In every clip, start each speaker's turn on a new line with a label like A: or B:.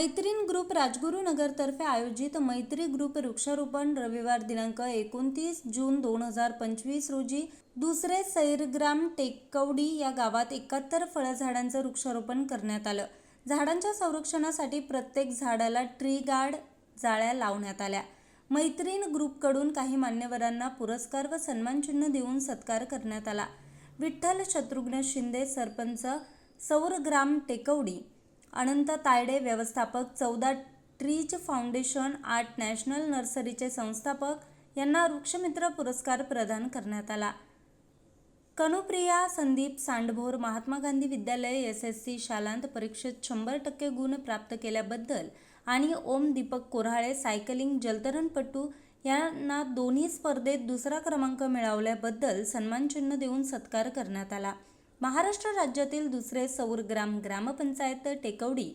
A: मैत्रीण ग्रुप राजगुरुनगरतर्फे आयोजित मैत्री ग्रुप वृक्षारोपण रविवार दिनांक एकोणतीस जून दोन हजार पंचवीस रोजी दुसरे सैरग्राम टेकवडी या गावात एकाहत्तर फळझाडांचं वृक्षारोपण करण्यात आलं. झाडांच्या संरक्षणासाठी प्रत्येक झाडाला ट्री गार्ड जाळ्या लावण्यात आल्या. मैत्रीण ग्रुपकडून काही मान्यवरांना पुरस्कार व सन्मानचिन्ह देऊन सत्कार करण्यात आला. विठ्ठल शत्रुघ्न शिंदे सरपंच सौरग्राम टेकवडी अनंत तायडे व्यवस्थापक चौदा ट्रीज फाउंडेशन आर्ट नॅशनल नर्सरीचे संस्थापक यांना वृक्षमित्र पुरस्कार प्रदान करण्यात आला. कनुप्रिया संदीप सांडभोर महात्मा गांधी विद्यालय एस एस सी शालांत परीक्षेत शंभर टक्के गुण प्राप्त केल्याबद्दल आणि ओम दीपक कोऱ्हाळे सायकलिंग जलतरणपटू यांना दोन्ही स्पर्धेत दुसरा क्रमांक मिळवल्याबद्दल सन्मानचिन्ह देऊन सत्कार करण्यात आला. महाराष्ट्र राज्यातील दुसरे सौर ग्राम ग्रामपंचायत टेकवडी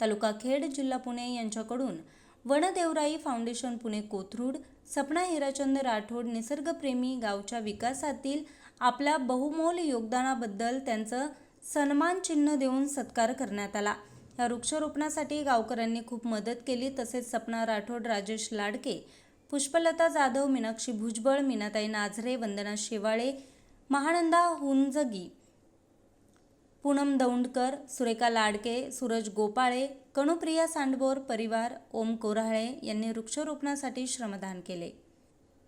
A: तालुका खेड जिल्हा पुणे यांच्याकडून वनदेवराई फाउंडेशन पुणे कोथरूड सपना हिराचंद राठोड निसर्गप्रेमी गावच्या विकासातील आपल्या बहुमोल योगदानाबद्दल त्यांचं सन्मान चिन्ह देऊन सत्कार करण्यात आला. या वृक्षारोपणासाठी गावकऱ्यांनी खूप मदत केली तसेच सपना राठोड राजेश लाडके पुष्पलता जाधव मीनाक्षी भुजबळ मीनाताई नाझरे वंदना शेवाळे महानंदा हुंजगी पूनम दौंडकर सुरेखा लाडके सूरज गोपाळे कणुप्रिया सांडबोर परिवार ओम कोराळे यांनी वृक्षारोपणासाठी श्रमदान केले.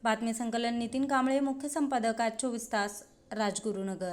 A: बातमी संकलन नितीन कांबळे मुख्य संपादक आज चोवीस तास राजगुरुनगर.